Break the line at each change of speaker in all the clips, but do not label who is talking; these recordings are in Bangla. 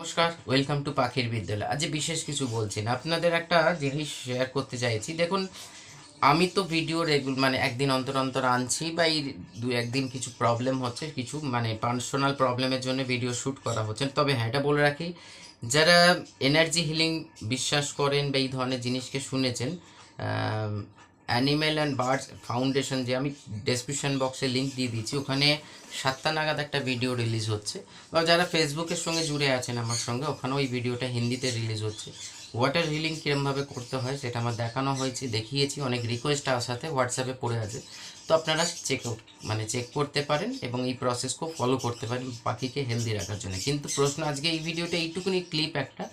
নমস্কার ওয়েলকাম টু পাখির বিদ্যালয়। আজ বিশেষ কিছু বলছি না, আপনাদের একটা জিনিস শেয়ার করতে চাইছি। দেখুন, আমি তো ভিডিও রেগুল মানে একদিন অন্তর অন্তর আনছি বা এই দু একদিন কিছু প্রবলেম হচ্ছে, কিছু মানে পার্সোনাল প্রবলেমের জন্য ভিডিও শ্যুট করা হচ্ছে। তবে হ্যাঁ এটা বলে রাখি, যারা এনার্জি হিলিং বিশ্বাস করেন বা এই ধরনের জিনিসকে শুনেছেন অ্যানিম্যাল অ্যান্ড বার্ডস ফাউন্ডেশন যে আমি ডেসক্রিপশন বক্সে লিঙ্ক দিয়ে দিয়েছি, ওখানে সাতটা নাগাদ একটা ভিডিও রিলিজ হচ্ছে। বা যারা ফেসবুকের সঙ্গে জুড়ে আছেন আমার সঙ্গে ওখানে ওই ভিডিওটা হিন্দিতে রিলিজ হচ্ছে। ওয়াটার হিলিং কীরমভাবে করতে হয় সেটা আমার দেখানো হয়েছে, দেখিয়েছি, অনেক রিকোয়েস্ট আসাতে হোয়াটসঅ্যাপে পড়ে আছে। তো আপনারা চেক মানে চেক করতে পারেন এবং এই প্রসেসকেও ফলো করতে পারেন পাখিকে হেলদি রাখার জন্য। কিন্তু প্রশ্ন আজকে এই ভিডিওটা এইটুকুনি ক্লিপ একটা।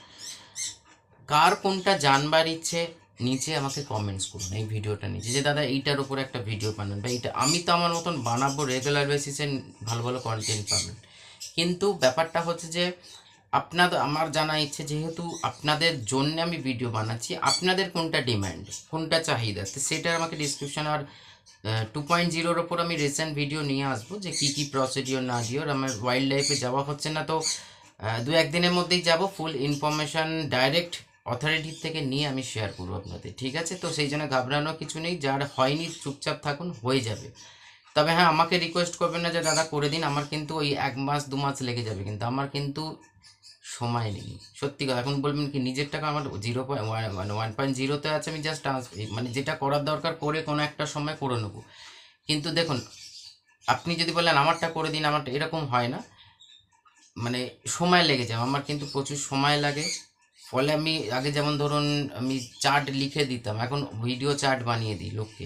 কার কোনটা জানবার ইচ্ছে নিচে আমাকে কমেন্টস করুন, এই ভিডিওটা নিচে। যে দাদা এইটার উপর একটা ভিডিও বানান, বা এইটা আমি তো আমার মতন বানাবো রেগুলার বেসিসে ভালো ভালো কন্টেন্ট পাবেন। কিন্তু ব্যাপারটা হচ্ছে যে আপনাদের আমার জানা ইচ্ছে যেহেতু আপনাদের জন্য আমি ভিডিও বানাচ্ছি, আপনাদের কোনটা ডিম্যান্ড কোনটা চাহিদা? তো সেটা আমাকে ডিসক্রিপশন আর টু পয়েন্ট জিরোর ওপর আমি রিসেন্ট ভিডিও নিয়ে আসব যে কী কী প্রসিডিওর না ডিওর আমার ওয়াইল্ড লাইফে যাওয়া হচ্ছে না। তো দু একদিনের মধ্যেই যাব ফুল ইনফরমেশন ডাইরেক্ট অথরিটির থেকে নিয়ে আমি শেয়ার করব আপনাদের, ঠিক আছে? তো সেই জন্য ঘাবড়ানো কিছু নেই, যার হয়নি চুপচাপ থাকুন, হয়ে যাবে। তবে হ্যাঁ আমাকে রিকোয়েস্ট করবেন না যে, দাদা, করে দিন। আমার কিন্তু ওই এক মাস, দু মাস লেগে যাবে, কিন্তু আমার কিন্তু সময় নেই। সত্যি কথা, এখন বলবেন কি, নিজের টাকা আমার জিরো পয়েন্ট মানে ওয়ান পয়েন্ট জিরোতে আছে, আমি জাস্ট মানে যেটা করার দরকার, করে কোনো একটা সময় করে নেব। কিন্তু দেখুন, আপনি যদি বলেন, আমারটা করে দিন, আমারটা এরকম হয় না। মানে সময় লেগে যায় আমার কিন্তু প্রচুর সময় লাগে। ফলে আমি আগে যেমন ধরুন আমি চার্ট লিখে দিতাম, এখন ভিডিও চার্ট বানিয়ে দিই লোককে।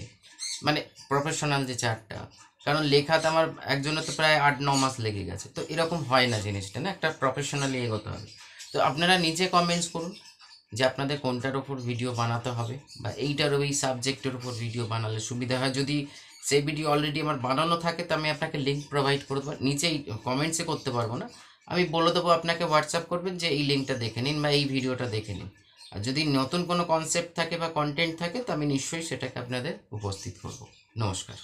মানে প্রফেশনাল যে চার্টটা কারণ লেখাতে আমার একজনের তো প্রায় আট, ন মাস লেগে গেছে। তো এরকম হয় না জিনিসটা, না? একটা প্রফেশনালি এগোতে হবে। তো আপনারা নিজে কমেন্টস করুন যে আপনাদের কোনটার ওপর ভিডিও বানাতে হবে বা এইটার ওই সাবজেক্টের ওপর ভিডিও বানালে সুবিধা হয়। যদি সেই ভিডিও অলরেডি আমার বানানো থাকে, তো আমি আপনাকে লিঙ্ক প্রোভাইড করে দেবো নিচেই কমেন্টসে করতে পারব না। আমি বলে দেবো আপনাকে হোয়াটসঅ্যাপ করবেন যে এই লিঙ্কটা দেখে নিন বা এই ভিডিওটা দেখে নিন। আর যদি নতুন কোনো কনসেপ্ট থাকে বা কন্টেন্ট থাকে, তো আমি নিশ্চয়ই সেটাকে আপনাদের উপস্থিত করব। নমস্কার।